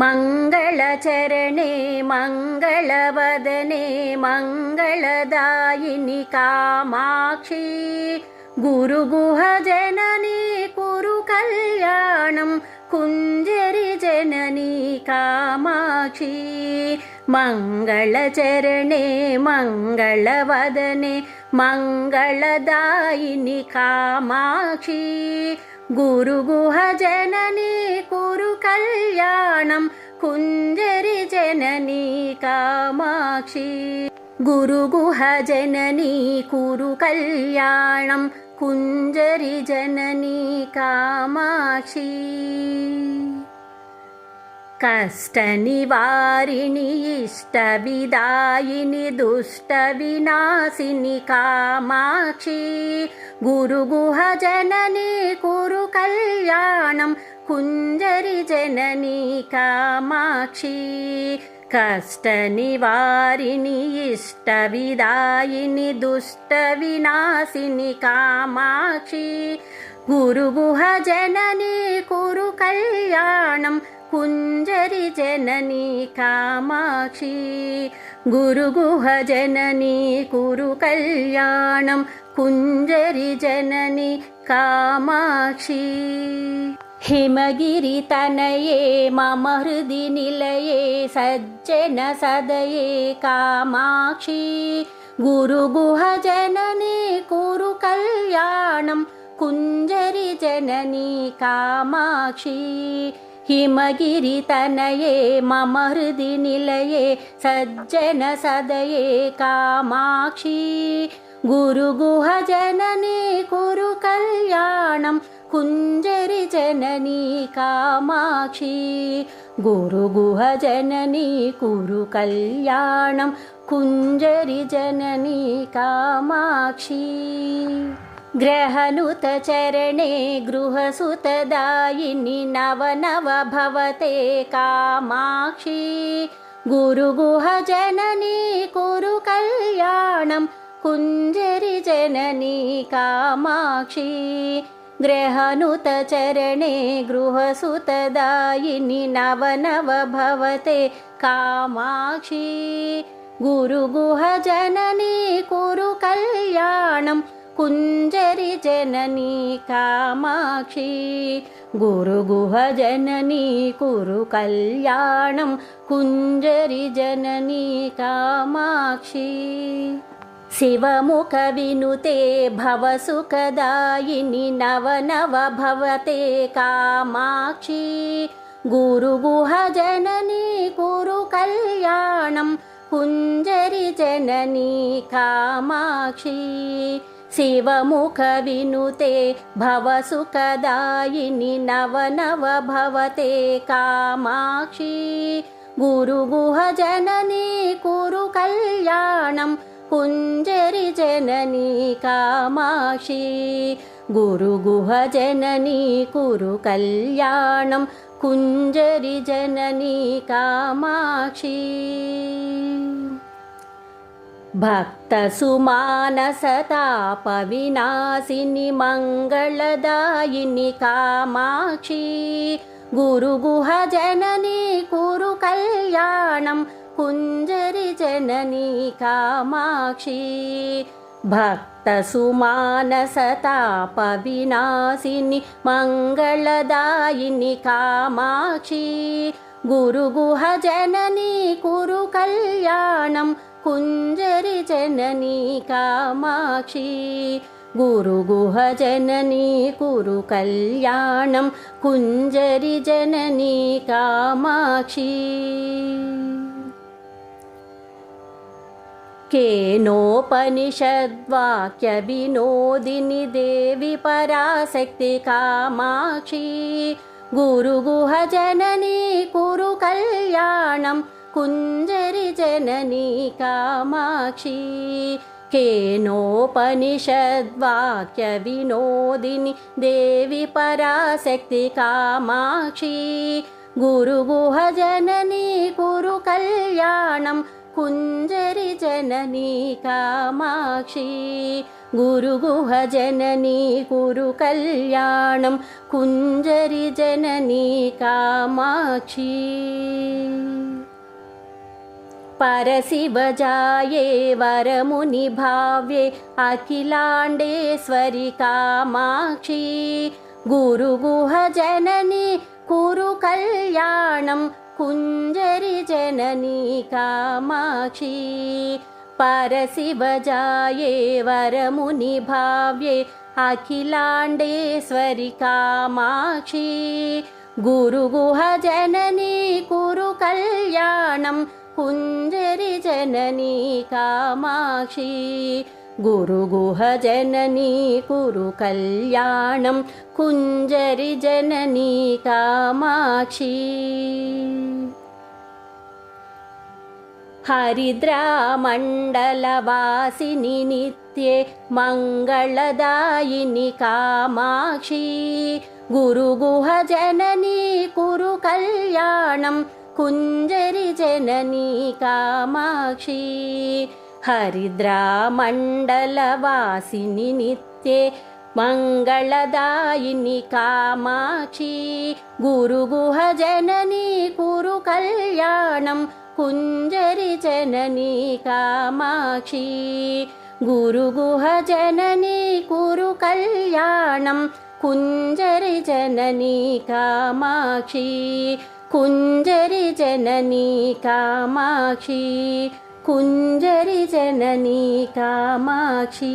मङ्गलचरणे मङ्गलवदने मङ्गलदायिनि कामाक्षी गुरुगुहजननी कुरु कल्याणं कुञ्जरि जननी कामाक्षी मङ्गलचरणे मङ्गलवदने मङ्गलदायिनि कामाक्षी गुरुगुहजननी कुरु कल्याणं कुञ्जरि जननी कामाक्षी। गुरुगुहजननी कुरु कल्याणं कुञ्जरि जननी कामाक्षी कष्टनिवारिणि इष्टविदायिनि दुष्टविनाशिनि कामाक्षी गुरुगुहजननी कुरु कल्याणं कुञ्जरि जननी कामाक्षी कष्टनिवारिणि इष्टविदायिनि दुष्टविनाशिनि कामाक्षी गुरुगुहजननी कुरु कल्याणं कुञ्जरि जननी कामाक्षी गुरुगुहजननी कुरु कल्याणं कुञ्जरि जननी कामाक्षी हिमगिरितनये मम हृदि निलये सज्जन सदये कामाक्षी गुरुगुहजननी कुरु कल्याणं कुञ्जरि जननी कामाक्षी हिमगिरितनये मम हृदि निलये सज्जन सदये कामाक्षी। गुरुगुहजननी कुरु कल्याणं कुञ्जरि जननी कामाक्षी। गुरुगुहजननी कुरु कल्याणं कुञ्जरि जननी कामाक्षी ग्रहनुतचरणे गृहसुतदायिनि नव नव भवते कामाक्षी। गुरुगुहजननी कुरु कल्याणं कुञ्जरि जननी कामाक्षी। ग्रहनुतचरणे गृहसुतदायिनि नव नव भवते कामाक्षी। गुरुगुहजननी कुरु कल्याणं कुञ्जरि जननी कामाक्षी गुरुगुहजननी कुरु कल्याणं कुञ्जरि जननी कामाक्षी। शिवमुखविनुते भवसुखदायिनि नव नव भवते कामाक्षी गुरुगुहजननी कुरु कल्याणं कुञ्जरि जननी कामाक्षी शिवमुखविनुते भवसुखदायिनि नव नव भवते कामाक्षी गुरुगुहजननी कुरु कल्याणं कुञ्जरि जननी कामाक्षी गुरुगुहजननी कुरु कल्याणं कुञ्जरि जननी कामाक्षी भक्तसुमानसतापविनाशिनि मङ्गलदायिनि कामाक्षी गुरुगुहजननी कुरु कल्याणं कुञ्जरि जननी कामाक्षी भक्तसुमानसतापविनाशिनि मङ्गलदायिनि कामाक्षी गुरुगुहजननी कुरु कल्याणं कुञ्जरि जननी कामाक्षी। गुरुगुहजननी कुरु कल्याणं कुञ्जरि जननी कामाक्षी। केनोपनिषद्वाक्यविनोदिनि देवि पराशक्ति कामाक्षी। गुरुगुहजननी कुरु कल्याणं कुञ्जरि जननी कामाक्षी केनोपनिषद्वाक्यविनोदिनि देवि पराशक्ति कामाक्षी गुरुगुहजननी कुरु कल्याणं कुञ्जरि जननी कामाक्षी गुरुगुहजननी कुरु कल्याणं कुञ्जरि जननी कामाक्षी परशिवजाये वरमुनिभाव्ये अखिलाण्डेश्वरि कामाक्षी गुरुगुहजननी कुरु कल्याणं कुञ्जरि जननी कामाक्षी परशिवजाये वरमुनिभाव्ये अखिलाण्डेश्वरि कामाक्षी गुरुगुहजननी कुरु कल्याणं कुञ्जरि जननी कामाक्षी गुरुगुहजननी कुरु कल्याणं कुञ्जरि जननी कामाक्षी। हरिद्रामण्डलवासिनि नित्ये मङ्गलदायिनि कामाक्षी गुरुगुहजननी कुरु कल्याणं कुञ्जरि जननी कामाक्षी हरिद्रामण्डलवासिनि नित्ये मङ्गलदायिनि कामाक्षी गुरुगुहजननी कुरु कल्याणं कुञ्जरि जननी कामाक्षी गुरुगुहजननी कुरु कल्याणं कुञ्जरि जननी कामाक्षी कुञ्जरि जननी कामाक्षी। कुञ्जरि जननी कामाक्षी